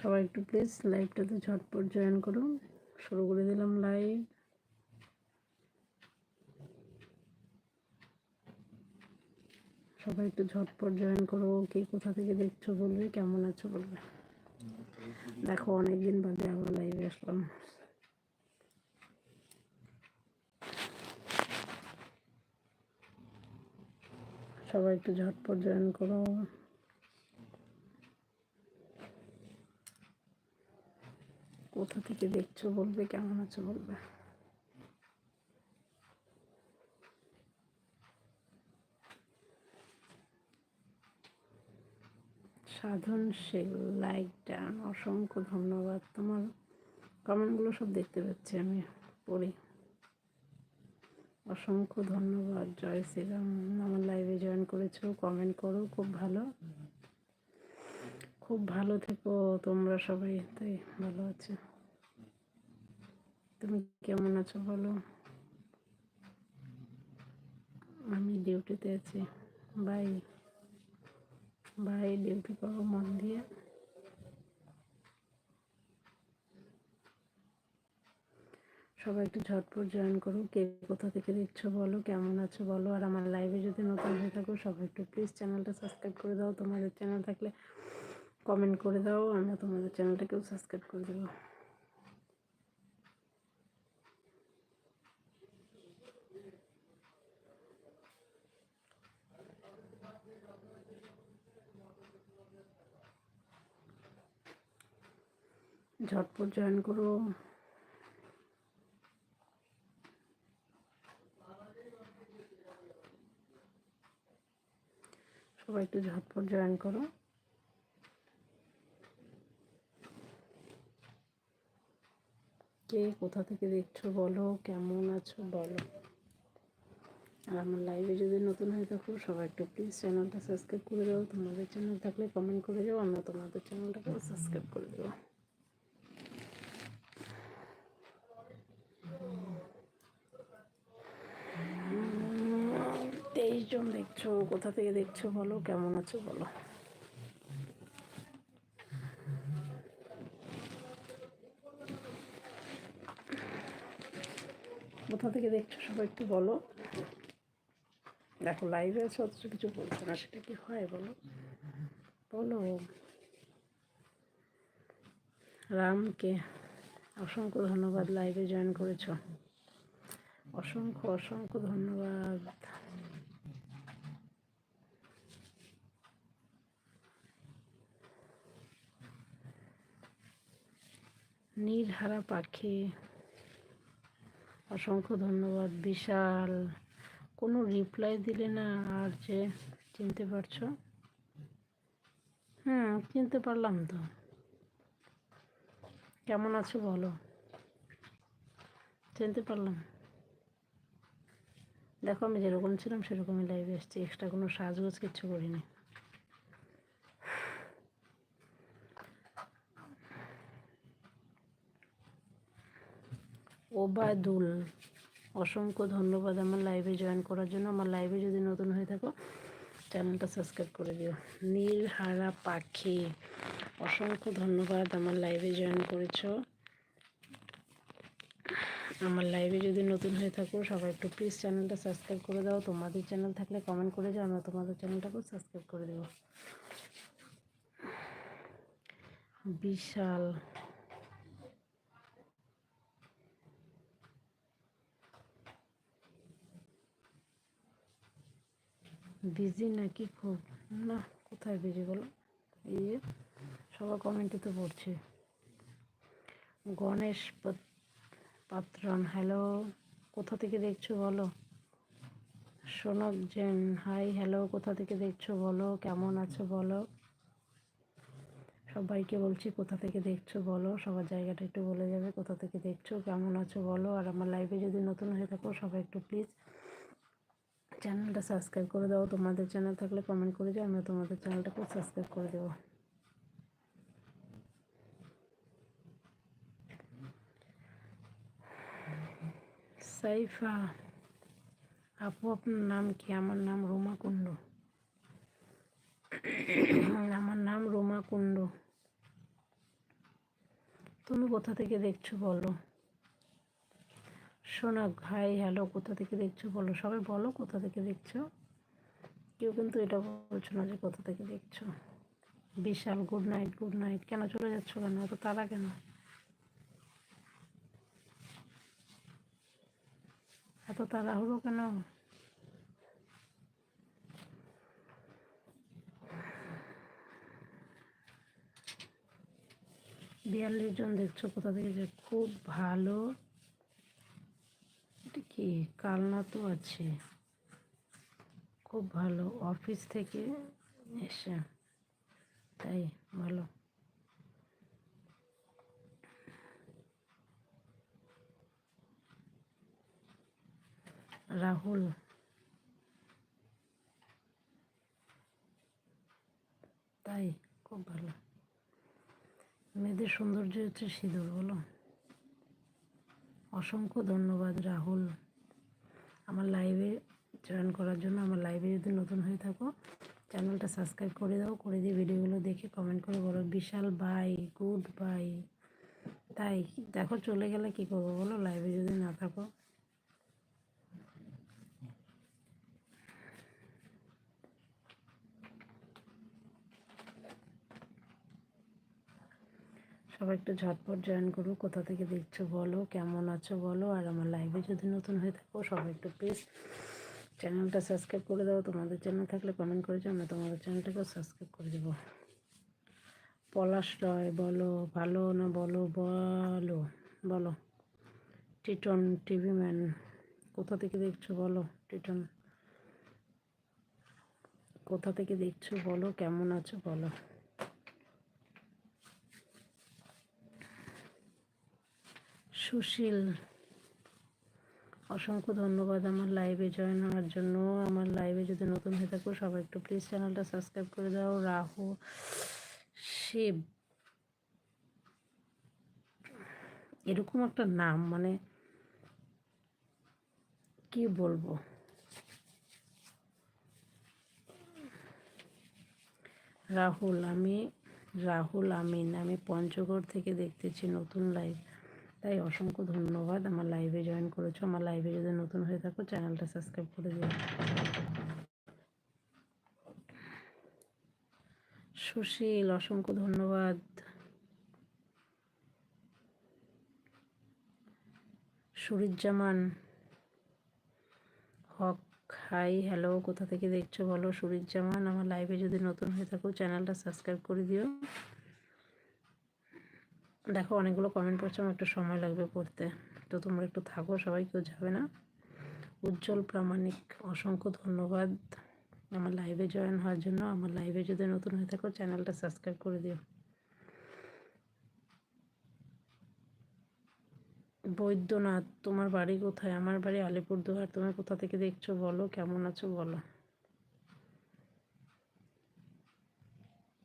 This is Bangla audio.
সবাই একটু প্লিজ লাইভটাতে ঝটপট জয়েন করুন। শুরু করে দিলাম লাইভ সবাই একটু ঝটপট জয়েন করো, কে কোথা থেকে দেখছ বলবে, কেমন আছো বলবে। দেখো, অনেকদিন বাদে আবার লাইভে আসলাম। সবাই একটু ঝটপট জয়েন করো। কোথা থেকে দেখছ, বলবে, কেমন আছো বলবে। সাধন শেখ লাইক ডান, অসংখ্য ধন্যবাদ। তোমার কমেন্টগুলো সব দেখতে পাচ্ছি আমি, পড়ি। অসংখ্য ধন্যবাদ, জয় শ্রীরাম। আমার লাইভে জয়েন করেছ কমেন্ট করো, খুব ভালো। খুব ভালো থেকো তোমরা সবাই, তাই ভালো আছে। তুমি কেমন আছো বলো? আমি ডিউটিতে আছি। বাই। বাই, ডিউটি করো মন দিয়ে। সবাই একটু ঝটপট জয়েন করো। কে কোথা থেকে দেখছ বলো, কেমন আছো বলো। আর আমার লাইভে যদি নতুন হয়ে থাকো, সবাই একটু প্লিজ চ্যানেলটা সাবস্ক্রাইব করে দাও। তোমাদের চ্যানেল থাকলে কমেন্ট করে দাও, আমরা তোমাদের চ্যানেলটাকেও সাবস্ক্রাইব করে দেবো। ঝটপট জয়েন করো। সবাই একটু ঝটপট জয়েন করো। কে কোথা থেকে দেখছ বলো, কেমন আছো বলো। আর আমার লাইভে যদি নতুন হয়ে থাকো, সবাই একটু প্লিজ চ্যানেলটা সাবস্ক্রাইব করে দাও। তোমাদের চ্যানেল থাকলে কমেন্ট করে যাও আমরা তোমাদের চ্যানেলটাকে সাবস্ক্রাইব করে দেবো তেইশ জন দেখছ, কোথা থেকে দেখছ বলো, কেমন আছো বলো। কোথা থেকে দেখছ সবাই একটু বলো। দেখো লাইভে আছে, অথচ কিছু বলছো না, সেটা কি হয় বলো? বলো। রামকে অসংখ্য ধন্যবাদ লাইভে জয়েন করেছ। অসংখ্য অসংখ্য ধন্যবাদ। নীলহারা পাখি। অসংখ্য ধন্যবাদ। বিশাল। কোনো রিপ্লাই দিলে না আর যে চিনতে পারছ? হুম, চিনতে পারলাম তো। কেমন আছো বলো? চিনতে পারলাম। দেখো আমি যেরকম ছিলাম সেরকমই লাইভে এসেছি। এক্সট্রা কোনো সাজগোজ কিচ্ছু করিনি। ওবায়দুল অসংখ্য ধন্যবাদ আমার লাইভে জয়েন করার জন্য। আমার লাইভে যদি নতুন হয়ে থাকো চ্যানেলটা সাবস্ক্রাইব করে দিও। নীলহারা পাখি। অসংখ্য ধন্যবাদ আমার লাইভে জয়েন করেছ। আমার লাইভে যদি নতুন হয়ে থাকো, সবাই একটু প্লিজ চ্যানেলটা সাবস্ক্রাইব করে দাও। তোমাদের চ্যানেল থাকলে কমেন্ট করে যাও, আমরা তোমাদের চ্যানেলটাকেও সাবস্ক্রাইব করে দেবো। বিশাল। বিজি নাকি খুব? না, কোথায় বিজি বলো? এই যে, সবার কমেন্টে তো পড়ছে। গণেশ পাত্রন হ্যালো কোথা থেকে দেখছ বলো? সোনক জেন হাই হ্যালো কোথা থেকে দেখছ বলো? কেমন আছো বলো? সবাইকে বলছি কোথা থেকে দেখছ বলো? সবার জায়গাটা একটু বলে যাবে, কোথা থেকে দেখছ, কেমন আছো বলো? আর আমার লাইভে যদি নতুন হয়ে থাকো, সবাই একটু প্লিজ চ্যানেলটা সাবস্ক্রাইব করে দাও। তোমাদের চ্যানেল থাকলে কমেন্ট করে যাও আমরা তোমাদের চ্যানেলটাকে সাবস্ক্রাইব করে দেবো। সাইফা, আপু, আপনার নাম কি? আমার নাম রোমা কুণ্ড। আমার নাম রোমা কুণ্ড। তুমি কোথা থেকে দেখছ বলো? শোনা হাই হ্যালো কোথা থেকে দেখছ বলো? সবাই বলো কোথা থেকে দেখছ? কেউ কিন্তু এটা বলছো না যে কোথা থেকে দেখছ। Bishal good night good night কেন চলে যাচ্ছ কেন? এত তারা কেন? এত তারা তাড়াহুড়ো কেন? বিয়াল্লিশ জন দেখছ কোথা থেকে যে? খুব ভালো। এটা কি? কালনা তো আছে। খুব ভালো। অফিস থেকে এসে। তাই, ভালো। রাহুল। তাই, খুব ভালো। মেয়েদের সৌন্দর্য হচ্ছে সিঁদুর, বলো। অসংখ্য ধন্যবাদ, রাহুল। আমার লাইভে জয়েন করার জন্য, আমার লাইভে যদি নতুন হয়ে থাকো চ্যানেলটা সাবস্ক্রাইব করে দাও, করে দিয়ে ভিডিওগুলো দেখে কমেন্ট করে বলো, বিশাল বাই গুড বাই তাই, দেখো চলে গেলে কি করব বলো লাইভে যদি না থাকো সবাই একটু ঝটপট জয়েন করো। কোথা থেকে দেখছ বলো, কেমন আছো বলো, আর আমার লাইভে যদি নতুন হয়ে থাকো, সবাই একটু প্লিজ চ্যানেলটা সাবস্ক্রাইব করে দাও। তোমাদের চ্যানেল থাকলে কমেন্ট করেছ আমরা তোমাদের চ্যানেলটাকেও সাবস্ক্রাইব করে দেবো। পলাশ রয়, বলো, ভালো না বলো বলো বলো। টিটন টিভি ম্যান কোথা থেকে দেখছ বলো টিটন কোথা থেকে দেখছ বলো, কেমন আছো বলো। সুশীল, অসংখ্য ধন্যবাদ আমার লাইভে জয়েন হওয়ার জন্য। আমার লাইভে যদি নতুন হয়ে থাকো, সবাই একটু প্লিজ চ্যানেলটা সাবস্ক্রাইব করে দাও। রাহু, শিব, এরকম একটা নাম মানে কি বলব? রাহুল, আমি রাহুল আমিন, আমি পঞ্চগড় থেকে দেখতেছি নতুন লাইভ তাই অসংখ্য ধন্যবাদ আমার লাইভে জয়েন করেছ। আমার লাইভে যদি নতুন হয়ে থাকো চ্যানেলটা সাবস্ক্রাইব করে দিও। সুশীল, অসংখ্য ধন্যবাদ। সুরিজ্জামান, হক হাই হ্যালো কোথা থেকে দেখছ বলো? সুরিজ্জামান, আমার লাইভে যদি নতুন হয়ে থাকো চ্যানেলটা সাবস্ক্রাইব করে দিও। দেখো, অনেকগুলো কমেন্ট করছ আমার একটু সময় লাগবে পড়তে। তো তোমরা একটু থাকো, সবাই কেউ যাবে না। উজ্জ্বল প্রামাণিক, অসংখ্য ধন্যবাদ। আমার লাইভে জয়েন হওয়ার জন্য। আমার লাইভে যদি নতুন হয়ে থাকো চ্যানেলটা সাবস্ক্রাইব করে দিও। বৈদ্যনাথ, তোমার বাড়ি কোথায়? আমার বাড়ি আলিপুরদুয়ার। তুমি কোথা থেকে দেখছ বলো? কেমন আছো বলো?